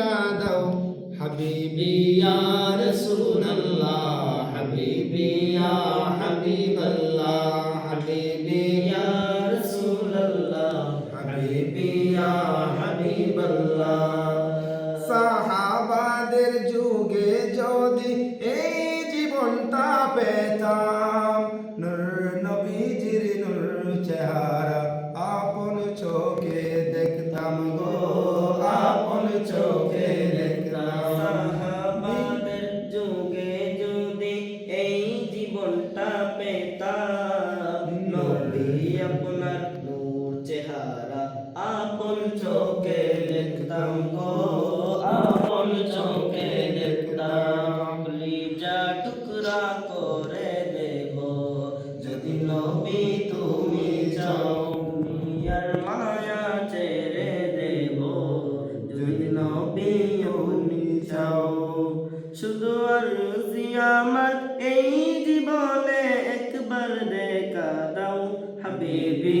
দেখা দাও হাবিবি রাসূলুল্লাহ হাবিবি হাবিবাল্লাহ হাবিবি রাসূলুল্লাহ হাবিবি হাবিবাল্লাহ সাহাবাদের যুগে যদি এই জীবনটা পেতাম, নূর নবীজির নূর চেহারা দেখতাম গো আপন চোখে দেখতাম। লিজা টুকরা করে দেব, যদি নবী তুমি চাও, দুনিয়ার মায়া ছেড়ে দেব, যদি নবী তুমি চাও। শুধু আরজি আমার এই জীবনে একবার দেখা দাও, হাবিবি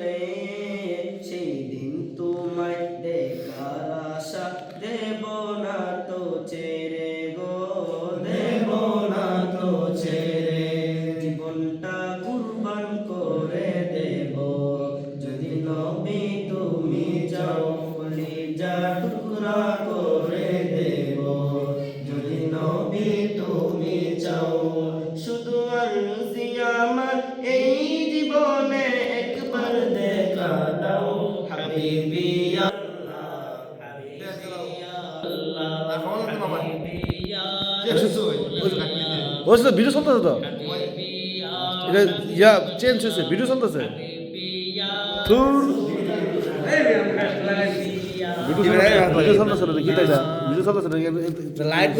তো ভিডিও চলতেছে তো? এটা ইয়া চেঞ্জ হয়েছে ভিডিও চলতেছে? ভিডিও চলতেছে ভিডিও চলতেছে লাইট